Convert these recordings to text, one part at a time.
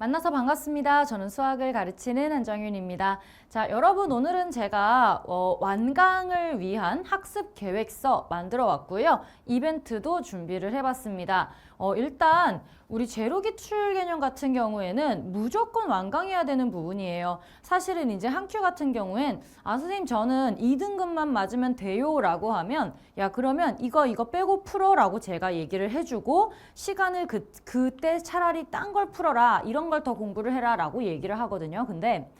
만나서 반갑습니다. 저는 수학을 가르치는 한정윤입니다. 자, 여러분 오늘은 제가 어, 완강을 위한 학습 계획서 만들어 왔고요. 이벤트도 준비를 해봤습니다. 어, 일단 우리 제로 기출 개념 같은 경우에는 무조건 완강해야 되는 부분이에요. 사실은 이제 한 큐 같은 경우엔 아 선생님 저는 2등급만 맞으면 돼요라고 하면 야 그러면 이거 이거 빼고 풀어라고 제가 얘기를 해주고 시간을 그 그때 차라리 딴 걸 풀어라 이런 걸 더 공부를 해라라고 얘기를 하거든요. 근데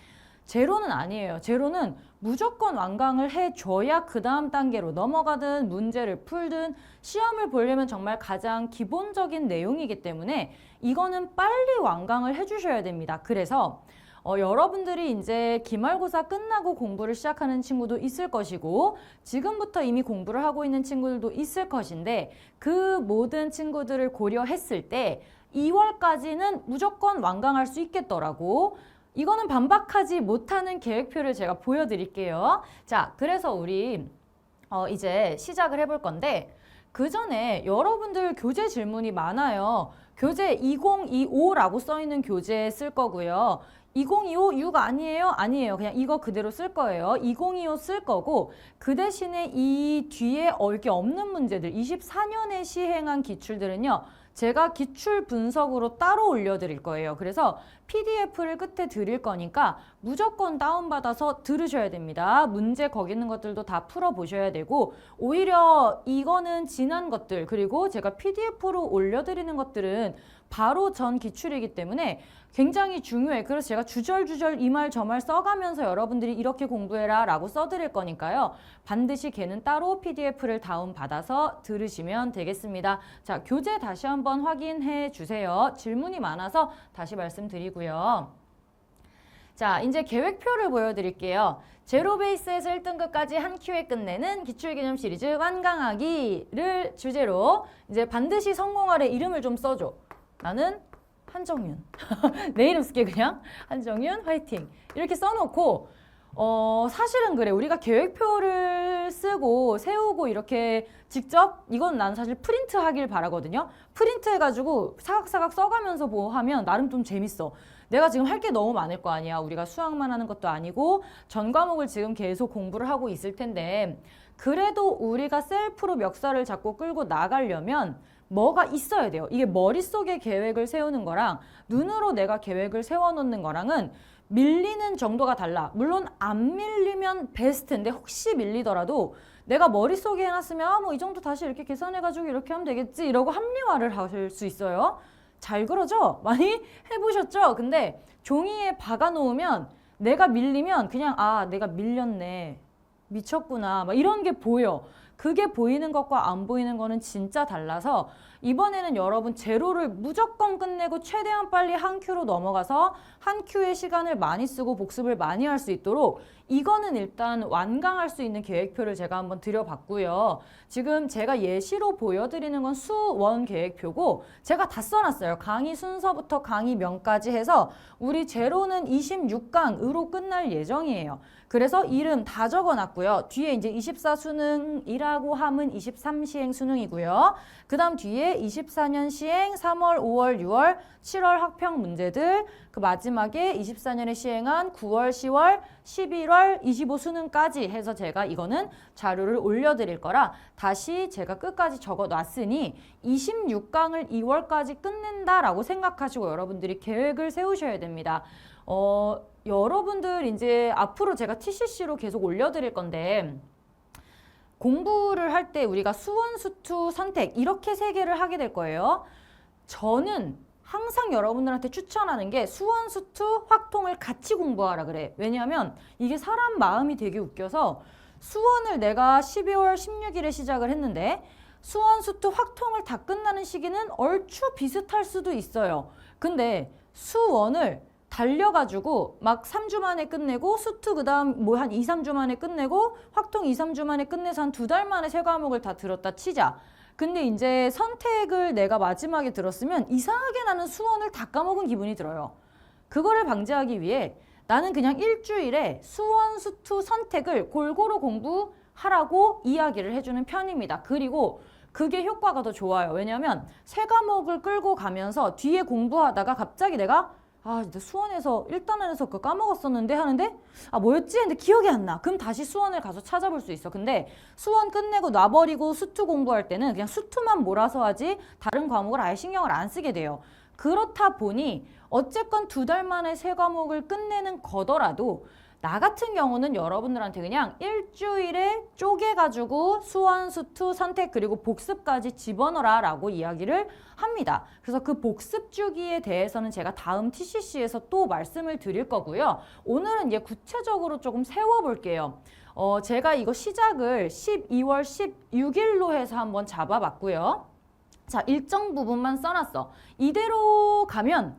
제로는 아니에요. 제로는 무조건 완강을 해줘야 그 다음 단계로 넘어가든 문제를 풀든 시험을 보려면 정말 가장 기본적인 내용이기 때문에 이거는 빨리 완강을 해주셔야 됩니다. 그래서 어, 여러분들이 이제 기말고사 끝나고 공부를 시작하는 친구도 있을 것이고 지금부터 이미 공부를 하고 있는 친구들도 있을 것인데 그 모든 친구들을 고려했을 때 2월까지는 무조건 완강할 수 있겠더라고. 이거는 반박하지 못하는 계획표를 제가 보여드릴게요. 자, 그래서 우리 어, 이제 시작을 해볼 건데 그 전에 여러분들 교재 질문이 많아요. 교재 2025라고 써 있는 교재 쓸 거고요. 2025 6 아니에요? 아니에요. 그냥 이거 그대로 쓸 거예요. 2025 쓸 거고 그 대신에 이 뒤에 얼게 없는 문제들 24년에 시행한 기출들은요. 제가 기출 분석으로 따로 올려드릴 거예요. 그래서 PDF를 끝에 드릴 거니까 무조건 다운받아서 들으셔야 됩니다. 문제 거기 있는 것들도 다 풀어보셔야 되고 오히려 이거는 지난 것들 그리고 제가 PDF로 올려드리는 것들은 바로 전 기출이기 때문에 굉장히 중요해. 그래서 제가 주절주절 이 말 저 말 써가면서 여러분들이 이렇게 공부해라 라고 써드릴 거니까요. 반드시 걔는 따로 PDF를 다운받아서 들으시면 되겠습니다. 자, 교재 다시 한번 확인해 주세요. 질문이 많아서 다시 말씀드리고 요. 자, 이제 계획표를 보여드릴게요. 제로 베이스에서 1등급까지 한 큐에 끝내는 기출개념 시리즈 완강하기를 주제로 이제 반드시 성공하래 이름을 좀 써줘. 나는 한정윤. 내 이름 쓸게 그냥. 한정윤 화이팅. 이렇게 써놓고 어 사실은 그래. 우리가 계획표를 쓰고 세우고 이렇게 직접 이건 난 사실 프린트 하길 바라거든요. 프린트 해가지고 사각사각 써가면서 뭐 하면 나름 좀 재밌어. 내가 지금 할 게 너무 많을 거 아니야. 우리가 수학만 하는 것도 아니고 전 과목을 지금 계속 공부를 하고 있을 텐데 그래도 우리가 셀프로 멱살을 잡고 끌고 나가려면 뭐가 있어야 돼요. 이게 머릿속에 계획을 세우는 거랑 눈으로 내가 계획을 세워놓는 거랑은 밀리는 정도가 달라. 물론 안 밀리면 베스트인데 혹시 밀리더라도 내가 머릿속에 해놨으면 아, 뭐 이 정도 다시 이렇게 계산해가지고 이렇게 하면 되겠지 이러고 합리화를 하실 수 있어요. 잘 그러죠? 많이 해보셨죠? 근데 종이에 박아놓으면 내가 밀리면 그냥 아 내가 밀렸네. 미쳤구나. 막 이런 게 보여. 그게 보이는 것과 안 보이는 거는 진짜 달라서 이번에는 여러분 제로를 무조건 끝내고 최대한 빨리 한 큐로 넘어가서 한 큐의 시간을 많이 쓰고 복습을 많이 할 수 있도록 이거는 일단 완강할 수 있는 계획표를 제가 한번 드려봤고요. 지금 제가 예시로 보여드리는 건 수원 계획표고 제가 다 써놨어요. 강의 순서부터 강의 명까지 해서 우리 제로는 26강으로 끝날 예정이에요. 그래서 이름 다 적어놨고요. 뒤에 이제 24 수능이라고 함은 23 시행 수능이고요. 그 다음 뒤에 24년 시행 3월, 5월, 6월, 7월 학평 문제들 그 마지막에 24년에 시행한 9월, 10월, 11월, 25 수능까지 해서 제가 이거는 자료를 올려드릴 거라 다시 제가 끝까지 적어놨으니 26강을 2월까지 끝낸다라고 생각하시고 여러분들이 계획을 세우셔야 됩니다. 어, 여러분들 이제 앞으로 제가 TCC로 계속 올려드릴 건데 공부를 할 때 우리가 수원, 수투, 선택 이렇게 세 개를 하게 될 거예요. 저는 항상 여러분들한테 추천하는 게 수원, 수투, 확통을 같이 공부하라 그래. 왜냐하면 이게 사람 마음이 되게 웃겨서 수원을 내가 12월 16일에 시작을 했는데 수원, 수투, 확통을 다 끝나는 시기는 얼추 비슷할 수도 있어요. 근데 수원을 달려가지고 막 3주 만에 끝내고 수트 그 다음 뭐 한 2, 3주 만에 끝내고 확통 2, 3주 만에 끝내서 한 두 달 만에 세 과목을 다 들었다 치자. 근데 이제 선택을 내가 마지막에 들었으면 이상하게 나는 수원을 다 까먹은 기분이 들어요. 그거를 방지하기 위해 나는 그냥 일주일에 수원, 수투 선택을 골고루 공부하라고 이야기를 해주는 편입니다. 그리고 그게 효과가 더 좋아요. 왜냐하면 세 과목을 끌고 가면서 뒤에 공부하다가 갑자기 내가 아, 진짜 수원에서 1단원에서 그거 까먹었었는데 하는데 아, 뭐였지? 근데 기억이 안 나. 그럼 다시 수원을 가서 찾아볼 수 있어. 근데 수원 끝내고 놔버리고 수투 공부할 때는 그냥 수투만 몰아서 하지 다른 과목을 아예 신경을 안 쓰게 돼요. 그렇다 보니 어쨌건 두 달 만에 세 과목을 끝내는 거더라도 나 같은 경우는 여러분들한테 그냥 일주일에 쪼개가지고 수원, 수투, 선택 그리고 복습까지 집어넣어라 라고 이야기를 합니다. 그래서 그 복습 주기에 대해서는 제가 다음 TCC에서 또 말씀을 드릴 거고요. 오늘은 이제 구체적으로 조금 세워볼게요. 어, 제가 이거 시작을 12월 16일로 해서 한번 잡아봤고요. 자, 일정 부분만 써놨어. 이대로 가면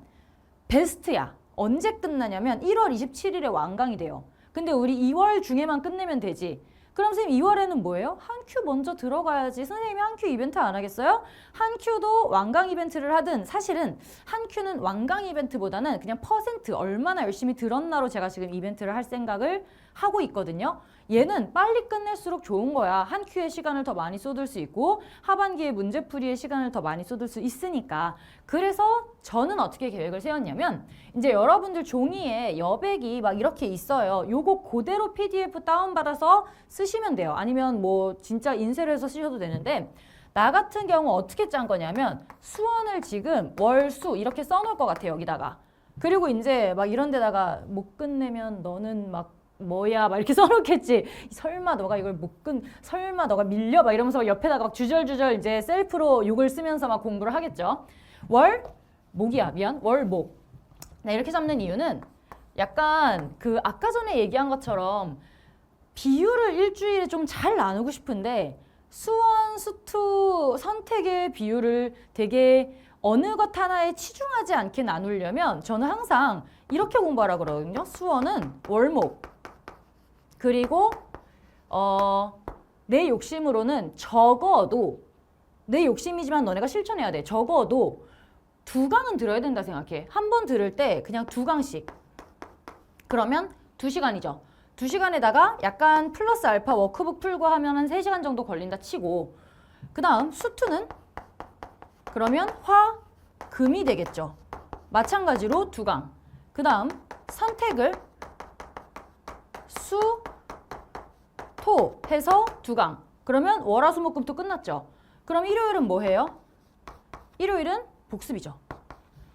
베스트야. 언제 끝나냐면 1월 27일에 완강이 돼요. 근데 우리 2월 중에만 끝내면 되지. 그럼 선생님 2월에는 뭐예요? 한 큐 먼저 들어가야지. 선생님이 한 큐 이벤트 안 하겠어요? 한 큐도 완강 이벤트를 하든 사실은 한 큐는 완강 이벤트보다는 그냥 퍼센트 얼마나 열심히 들었나로 제가 지금 이벤트를 할 생각을 하고 있거든요. 얘는 빨리 끝낼수록 좋은 거야. 한 큐의 시간을 더 많이 쏟을 수 있고 하반기에 문제풀이의 시간을 더 많이 쏟을 수 있으니까. 그래서 저는 어떻게 계획을 세웠냐면 이제 여러분들 종이에 여백이 막 이렇게 있어요. 요거 그대로 PDF 다운받아서 쓰시면 돼요. 아니면 뭐 진짜 인쇄를 해서 쓰셔도 되는데 나 같은 경우 어떻게 짠 거냐면 수원을 지금 월수 이렇게 써놓을 것 같아요. 여기다가. 그리고 이제 막 이런 데다가 못 끝내면 너는 막 뭐야 막 이렇게 써놓겠지. 설마 너가 이걸 못끈 설마 너가 밀려? 막 이러면서 옆에다가 막 주절주절 이제 셀프로 욕을 쓰면서 막 공부를 하겠죠. 월 목이야 미안 월목. 네, 이렇게 잡는 이유는 약간 그 아까 전에 얘기한 것처럼 비율을 일주일에 좀 잘 나누고 싶은데 수원 수투 선택의 비율을 되게 어느 것 하나에 치중하지 않게 나누려면 저는 항상 이렇게 공부하라 그러거든요. 수원은 월목 그리고 어, 내 욕심으로는 적어도 내 욕심이지만 너네가 실천해야 돼. 적어도 두 강은 들어야 된다 생각해. 한 번 들을 때 그냥 두 강씩. 그러면 두 시간이죠. 두 시간에다가 약간 플러스 알파 워크북 풀고 하면 한 세 시간 정도 걸린다 치고 그 다음 수투는 그러면 화, 금이 되겠죠. 마찬가지로 두 강. 그 다음 선택을 수, 토 해서 두 강. 그러면 월화수목금토 끝났죠. 그럼 일요일은 뭐 해요? 일요일은 복습이죠.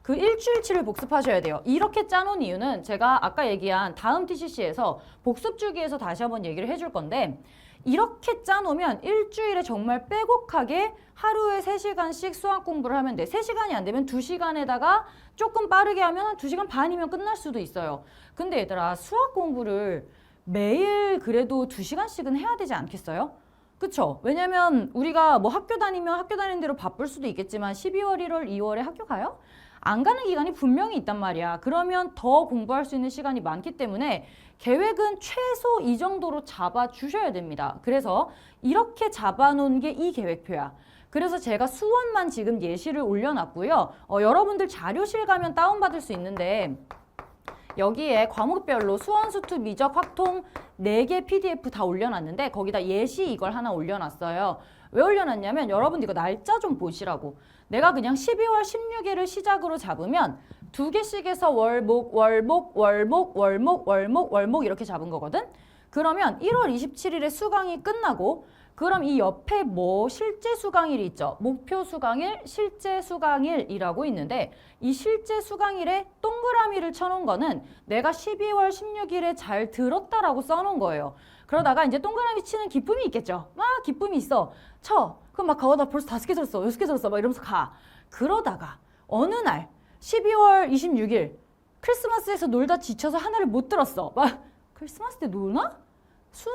그 일주일치를 복습하셔야 돼요. 이렇게 짜놓은 이유는 제가 아까 얘기한 다음 TCC에서 복습 주기에서 다시 한번 얘기를 해줄 건데 이렇게 짜놓으면 일주일에 정말 빼곡하게 하루에 3시간씩 수학 공부를 하면 돼. 3시간이 안 되면 2시간에다가 조금 빠르게 하면 한 2시간 반이면 끝날 수도 있어요. 근데 얘들아 수학 공부를 매일 그래도 2시간씩은 해야 되지 않겠어요? 그쵸? 왜냐면 우리가 뭐 학교 다니면 학교 다니는 대로 바쁠 수도 있겠지만 12월, 1월, 2월에 학교 가요? 안 가는 기간이 분명히 있단 말이야. 그러면 더 공부할 수 있는 시간이 많기 때문에 계획은 최소 이 정도로 잡아 주셔야 됩니다. 그래서 이렇게 잡아 놓은 게 이 계획표야. 그래서 제가 수원만 지금 예시를 올려놨고요. 어, 여러분들 자료실 가면 다운받을 수 있는데 여기에 과목별로 수원, 수투, 미적, 확통 4개 PDF 다 올려놨는데 거기다 예시 이걸 하나 올려놨어요. 왜 올려놨냐면 여러분 이거 날짜 좀 보시라고. 내가 그냥 12월 16일을 시작으로 잡으면 두 개씩 해서 월목, 월목, 월목, 월목, 월목, 월목 이렇게 잡은 거거든. 그러면 1월 27일에 수강이 끝나고 그럼 이 옆에 뭐 실제 수강일이 있죠. 목표 수강일, 실제 수강일이라고 있는데 이 실제 수강일에 동그라미를 쳐놓은 거는 내가 12월 16일에 잘 들었다라고 써놓은 거예요. 그러다가 이제 동그라미 치는 기쁨이 있겠죠. 막 기쁨이 있어. 쳐. 그럼 막나 벌써 다섯 개 들었어. 여섯 개 들었어. 막 이러면서 가. 그러다가 어느 날 12월 26일 크리스마스에서 놀다 지쳐서 하나를 못 들었어. 막 크리스마스 때 노나? 수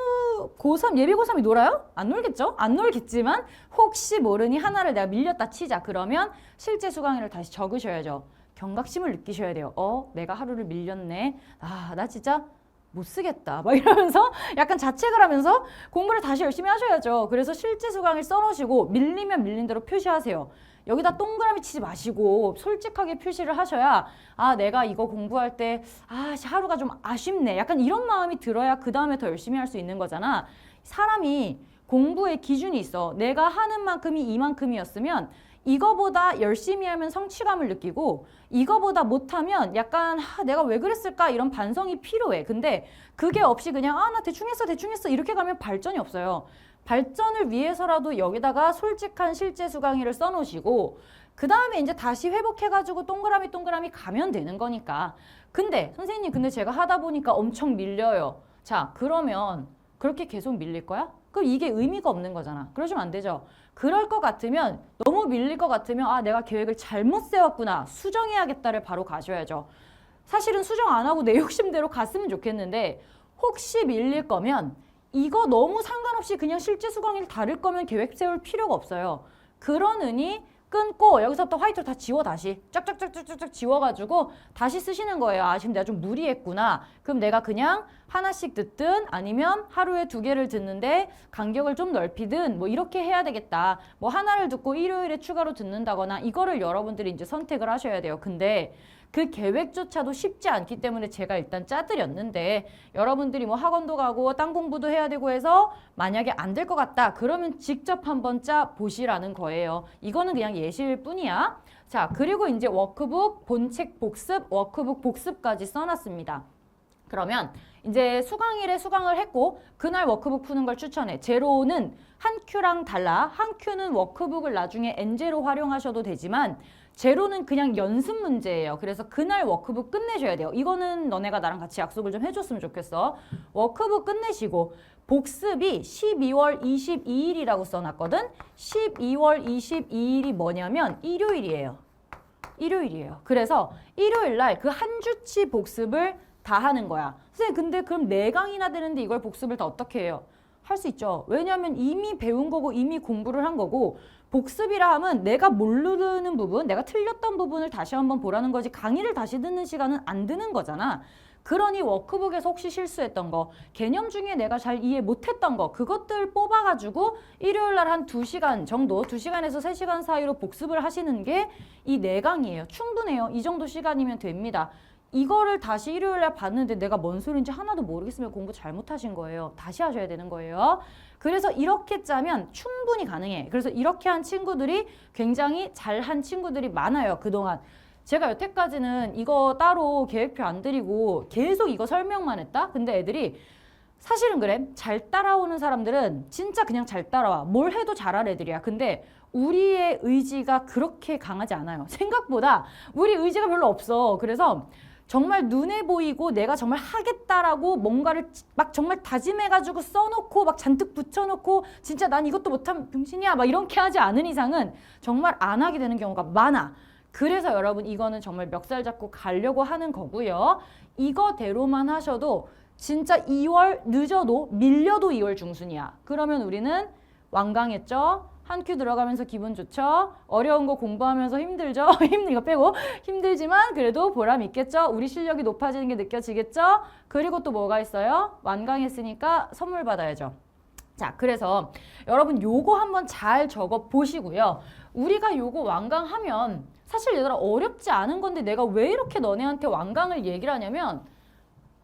고3 예비 고3이 놀아요? 안 놀겠죠? 안 놀겠지만 혹시 모르니 하나를 내가 밀렸다 치자. 그러면 실제 수강일을 다시 적으셔야죠. 경각심을 느끼셔야 돼요. 어, 내가 하루를 밀렸네. 아, 나 진짜 못 쓰겠다. 막 이러면서 약간 자책을 하면서 공부를 다시 열심히 하셔야죠. 그래서 실제 수강일 써놓으시고 밀리면 밀린 대로 표시하세요. 여기다 동그라미 치지 마시고 솔직하게 표시를 하셔야 아 내가 이거 공부할 때 아 하루가 좀 아쉽네. 약간 이런 마음이 들어야 그 다음에 더 열심히 할 수 있는 거잖아. 사람이 공부의 기준이 있어. 내가 하는 만큼이 이만큼이었으면 이거보다 열심히 하면 성취감을 느끼고 이거보다 못하면 약간 아, 내가 왜 그랬을까? 이런 반성이 필요해. 근데 그게 없이 그냥 아 나 대충 했어 대충 했어. 이렇게 가면 발전이 없어요. 발전을 위해서라도 여기다가 솔직한 실제 수강의를 써놓으시고 그 다음에 이제 다시 회복해가지고 동그라미 동그라미 가면 되는 거니까. 근데 선생님 근데 제가 하다 보니까 엄청 밀려요. 자 그러면 그렇게 계속 밀릴 거야? 그럼 이게 의미가 없는 거잖아. 그러시면 안 되죠. 그럴 것 같으면 너무 밀릴 것 같으면 아 내가 계획을 잘못 세웠구나 수정해야겠다를 바로 가셔야죠. 사실은 수정 안 하고 내 욕심대로 갔으면 좋겠는데 혹시 밀릴 거면 이거 너무 상관없이 그냥 실제 수강일 다를 거면 계획 세울 필요가 없어요. 그러느니 끊고 여기서부터 화이트로 다 지워 다시 쫙쫙쫙쫙쫙 지워가지고 다시 쓰시는 거예요. 아 지금 내가 좀 무리했구나. 그럼 내가 그냥 하나씩 듣든 아니면 하루에 두 개를 듣는데 간격을 좀 넓히든 뭐 이렇게 해야 되겠다. 뭐 하나를 듣고 일요일에 추가로 듣는다거나 이거를 여러분들이 이제 선택을 하셔야 돼요. 근데 그 계획조차도 쉽지 않기 때문에 제가 일단 짜드렸는데 여러분들이 뭐 학원도 가고 땅 공부도 해야 되고 해서 만약에 안 될 것 같다 그러면 직접 한번 짜 보시라는 거예요. 이거는 그냥 예시일 뿐이야. 자 그리고 이제 워크북 본책 복습 워크북 복습까지 써놨습니다. 그러면 이제 수강일에 수강을 했고 그날 워크북 푸는 걸 추천해. 제로는 한 큐랑 달라. 한 큐는 워크북을 나중에 엔제로 활용하셔도 되지만 제로는 그냥 연습 문제예요. 그래서 그날 워크북 끝내셔야 돼요. 이거는 너네가 나랑 같이 약속을 좀 해줬으면 좋겠어. 워크북 끝내시고 복습이 12월 22일이라고 써놨거든. 12월 22일이 뭐냐면 일요일이에요. 일요일이에요. 그래서 일요일 날 그 한 주치 복습을 다 하는 거야. 선생님 근데 그럼 네 강이나 되는데 이걸 복습을 다 어떻게 해요? 할 수 있죠. 왜냐하면 이미 배운 거고 이미 공부를 한 거고 복습이라 하면 내가 모르는 부분, 내가 틀렸던 부분을 다시 한번 보라는 거지 강의를 다시 듣는 시간은 안 드는 거잖아. 그러니 워크북에서 혹시 실수했던 거, 개념 중에 내가 잘 이해 못했던 거, 그것들 뽑아가지고 일요일 날 한 두시간 정도, 두시간에서세시간 사이로 복습을 하시는 게이네 강이에요. 충분해요. 이 정도 시간이면 됩니다. 이거를 다시 일요일 날 봤는데 내가 뭔 소리인지 하나도 모르겠으면 공부 잘못하신 거예요. 다시 하셔야 되는 거예요. 그래서 이렇게 짜면 충분히 가능해. 그래서 이렇게 한 친구들이 굉장히 잘한 친구들이 많아요. 그동안. 제가 여태까지는 이거 따로 계획표 안 드리고 계속 이거 설명만 했다? 근데 애들이 사실은 그래. 잘 따라오는 사람들은 진짜 그냥 잘 따라와. 뭘 해도 잘할 애들이야. 근데 우리의 의지가 그렇게 강하지 않아요. 생각보다 우리 의지가 별로 없어. 그래서 정말 눈에 보이고 내가 정말 하겠다라고 뭔가를 막 정말 다짐해가지고 써놓고 막 잔뜩 붙여놓고 진짜 난 이것도 못하면 병신이야 막 이렇게 하지 않은 이상은 정말 안 하게 되는 경우가 많아. 그래서 여러분 이거는 정말 멱살 잡고 가려고 하는 거고요. 이거대로만 하셔도 진짜 2월 늦어도 밀려도 2월 중순이야. 그러면 우리는 완강했죠? 한 큐 들어가면서 기분 좋죠? 어려운 거 공부하면서 힘들죠? 힘든 이거 빼고 힘들지만 그래도 보람 있겠죠? 우리 실력이 높아지는 게 느껴지겠죠? 그리고 또 뭐가 있어요? 완강했으니까 선물 받아야죠. 자, 그래서 여러분 요거 한번 잘 적어 보시고요. 우리가 요거 완강하면 사실 얘들아 어렵지 않은 건데 내가 왜 이렇게 너네한테 완강을 얘기를 하냐면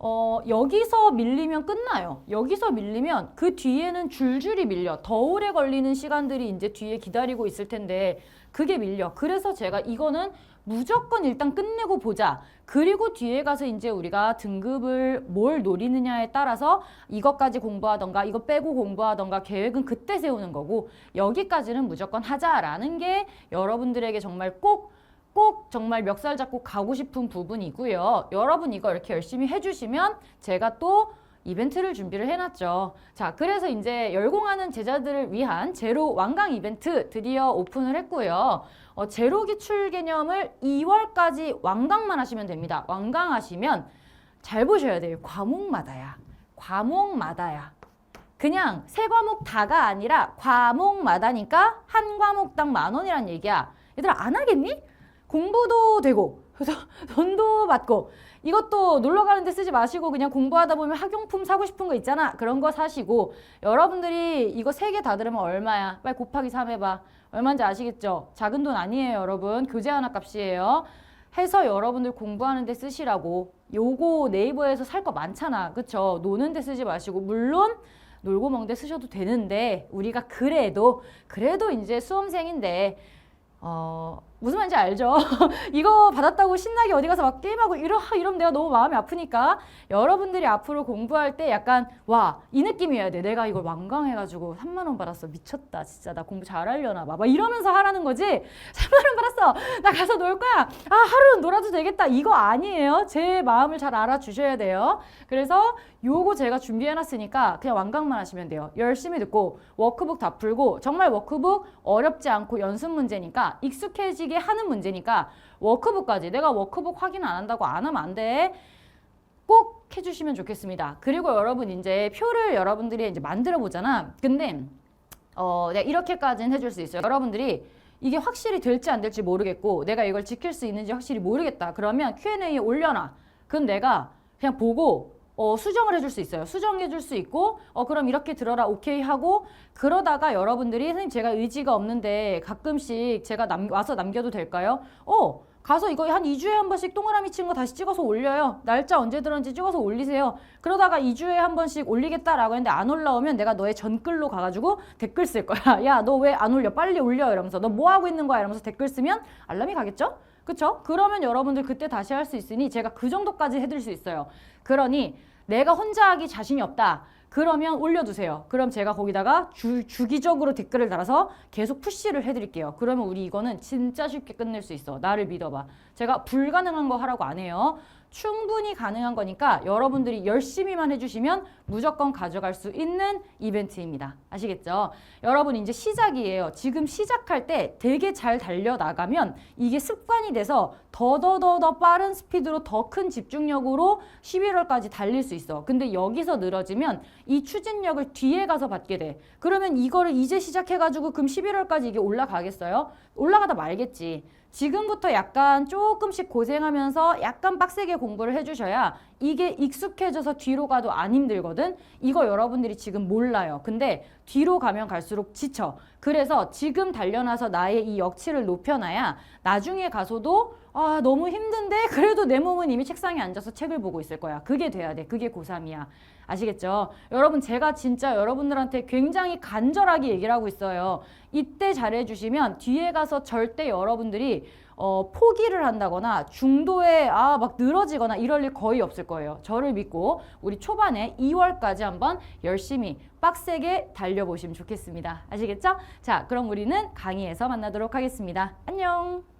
어, 여기서 밀리면 끝나요. 여기서 밀리면 그 뒤에는 줄줄이 밀려. 더 오래 걸리는 시간들이 이제 뒤에 기다리고 있을 텐데 그게 밀려. 그래서 제가 이거는 무조건 일단 끝내고 보자. 그리고 뒤에 가서 이제 우리가 등급을 뭘 노리느냐에 따라서 이것까지 공부하던가 이거 빼고 공부하던가 계획은 그때 세우는 거고 여기까지는 무조건 하자라는 게 여러분들에게 정말 꼭 꼭 정말 멱살 잡고 가고 싶은 부분이고요. 여러분 이거 이렇게 열심히 해주시면 제가 또 이벤트를 준비를 해놨죠. 자, 그래서 이제 열공하는 제자들을 위한 제로 완강 이벤트 드디어 오픈을 했고요. 어, 제로 기출 개념을 2월까지 완강만 하시면 됩니다. 완강하시면 잘 보셔야 돼요. 과목마다야. 과목마다야. 그냥 세 과목 다가 아니라 과목마다니까 한 과목당 만 원이란 얘기야. 얘들아 안 하겠니? 공부도 되고 그래서 돈도 받고 이것도 놀러 가는데 쓰지 마시고 그냥 공부하다 보면 학용품 사고 싶은 거 있잖아. 그런 거 사시고 여러분들이 이거 세 개 다 들으면 얼마야? 빨리 곱하기 3 해봐. 얼마인지 아시겠죠? 작은 돈 아니에요 여러분. 교재 하나 값이에요. 해서 여러분들 공부하는 데 쓰시라고. 요거 네이버에서 살 거 많잖아. 그쵸? 노는 데 쓰지 마시고 물론 놀고 먹는데 쓰셔도 되는데 우리가 그래도 그래도 이제 수험생인데 어, 무슨 말인지 알죠? 이거 받았다고 신나게 어디 가서 막 게임하고 이러, 이러면 내가 너무 마음이 아프니까 여러분들이 앞으로 공부할 때 약간 와, 이 느낌이어야 돼. 내가 이걸 완강해가지고 3만 원 받았어. 미쳤다. 진짜 나 공부 잘하려나 봐. 막 이러면서 하라는 거지. 3만 원 받았어. 나 가서 놀 거야. 아, 하루는 놀아도 되겠다. 이거 아니에요. 제 마음을 잘 알아주셔야 돼요. 그래서 요거 제가 준비해놨으니까 그냥 완강만 하시면 돼요. 열심히 듣고 워크북 다 풀고 정말 워크북 어렵지 않고 연습 문제니까 익숙해지 게 하는 문제니까 워크북까지 내가 워크북 확인 안 한다고 안 하면 안 돼. 꼭 해주시면 좋겠습니다. 그리고 여러분 이제 표를 여러분들이 이제 만들어 보잖아. 근데 어, 내가 이렇게까지는 해줄 수 있어요. 여러분들이 이게 확실히 될지 안 될지 모르겠고 내가 이걸 지킬 수 있는지 확실히 모르겠다. 그러면 Q&A 올려놔. 그럼 내가 그냥 보고 어, 수정을 해줄 수 있어요. 수정해줄 수 있고 어, 그럼 이렇게 들어라 오케이 하고 그러다가 여러분들이 선생님 제가 의지가 없는데 가끔씩 제가 남, 와서 남겨도 될까요? 어 가서 이거 한 2주에 한 번씩 동그라미 친 거 다시 찍어서 올려요. 날짜 언제 들었는지 찍어서 올리세요. 그러다가 2주에 한 번씩 올리겠다라고 했는데 안 올라오면 내가 너의 전글로 가가지고 댓글 쓸 거야. 야, 너 왜 안 올려? 빨리 올려. 이러면서 너 뭐 하고 있는 거야? 이러면서 댓글 쓰면 알람이 가겠죠? 그쵸? 그러면 여러분들 그때 다시 할 수 있으니 제가 그 정도까지 해드릴 수 있어요. 그러니 내가 혼자 하기 자신이 없다. 그러면 올려두세요. 그럼 제가 거기다가 주, 주기적으로 댓글을 달아서 계속 푸시를 해드릴게요. 그러면 우리 이거는 진짜 쉽게 끝낼 수 있어. 나를 믿어봐. 제가 불가능한 거 하라고 안 해요. 충분히 가능한 거니까 여러분들이 열심히만 해주시면 무조건 가져갈 수 있는 이벤트입니다. 아시겠죠? 여러분 이제 시작이에요. 지금 시작할 때 되게 잘 달려나가면 이게 습관이 돼서 더더더더 빠른 스피드로 더 큰 집중력으로 11월까지 달릴 수 있어. 근데 여기서 늘어지면 이 추진력을 뒤에 가서 받게 돼. 그러면 이거를 이제 시작해가지고 그럼 11월까지 이게 올라가겠어요? 올라가다 말겠지. 지금부터 약간 조금씩 고생하면서 약간 빡세게 공부를 해주셔야 이게 익숙해져서 뒤로 가도 안 힘들거든. 이거 여러분들이 지금 몰라요. 근데 뒤로 가면 갈수록 지쳐. 그래서 지금 달려나서 나의 이 역치를 높여놔야 나중에 가서도 아 너무 힘든데 그래도 내 몸은 이미 책상에 앉아서 책을 보고 있을 거야. 그게 돼야 돼. 그게 고3이야. 아시겠죠? 여러분 제가 진짜 여러분들한테 굉장히 간절하게 얘기를 하고 있어요. 이때 잘해주시면 뒤에 가서 절대 여러분들이 어, 포기를 한다거나 중도에 아 막 늘어지거나 이럴 일 거의 없을 거예요. 저를 믿고 우리 초반에 2월까지 한번 열심히 빡세게 달려보시면 좋겠습니다. 아시겠죠? 자, 그럼 우리는 강의에서 만나도록 하겠습니다. 안녕!